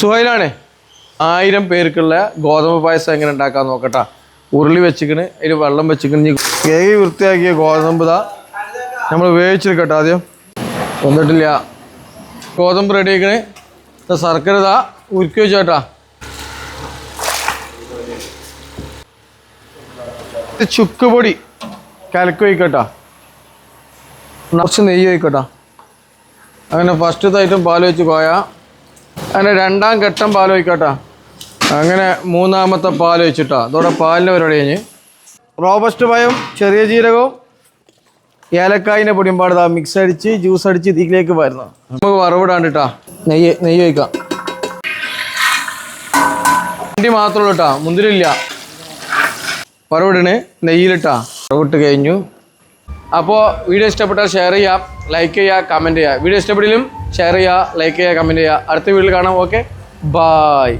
സുഹൈലാണേ ആയിരം പേർക്കുള്ള ഗോതമ്പ് പായസം എങ്ങനെ ഉണ്ടാക്കാൻ നോക്കട്ടാ. ഉരുളി വെച്ചിക്കണ് അതിൽ വെള്ളം വെച്ചിക്കണ് കേക്ക് കേകി വൃത്തിയാക്കിയ ഗോതമ്പ് ഇതാ നമ്മൾ വേവിച്ചെടുക്കട്ടെ ആദ്യം. വന്നിട്ടില്ല. ഗോതമ്പ് റെഡി ആക്കണേ ശർക്കര ഇതാ ഉരുക്കി വെച്ചോട്ടാ. ചുക്ക് പൊടി കലക്ക് വയ്ക്കട്ടാ കുറച്ച് നെയ്യ് വയ്ക്കട്ടാ അങ്ങനെ ഫസ്റ്റത്തെ ഐറ്റം പാൽ വെച്ച് കോയ. അങ്ങനെ രണ്ടാം ഘട്ടം പാൽ ഒഴിക്കട്ടാ. അങ്ങനെ മൂന്നാമത്തെ പാൽ ഒഴിച്ചിട്ടാ. അതോടെ പാലിന്റെ പരിപാടി കഴിഞ്ഞ്. റോബസ്റ്റ് പയം ചെറിയ ജീരകവും ഏലക്കായിന്റെ പൊടിയും പാടുതാ. മിക്സ് അടിച്ച് ജ്യൂസ് അടിച്ച് ഇതിലേക്ക് വരുന്നു. നമുക്ക് വറവിടാണ്ടിട്ടാ. നെയ്യ് നെയ്യ് ഒഴിക്കാം. വണ്ടി മാത്രമേ ഉള്ളൂ കേട്ടാ മുന്തിരില്ല. വറവിടണ്. നെയ്യിലിട്ടാ. വറവിട്ട് കഴിഞ്ഞു. അപ്പോൾ വീഡിയോ ഇഷ്ടപ്പെട്ടാൽ ഷെയർ ചെയ്യുക ലൈക്ക് ചെയ്യുക കമന്റ് ചെയ്യുക വീഡിയോ ഇഷ്ടപ്പെട്ടിലും ഷെയർ ചെയ്യുക ലൈക്ക് ചെയ്യുക കമന്റ് ചെയ്യുക അടുത്ത വീഡിയോ കാണാം ഓക്കെ ബായ്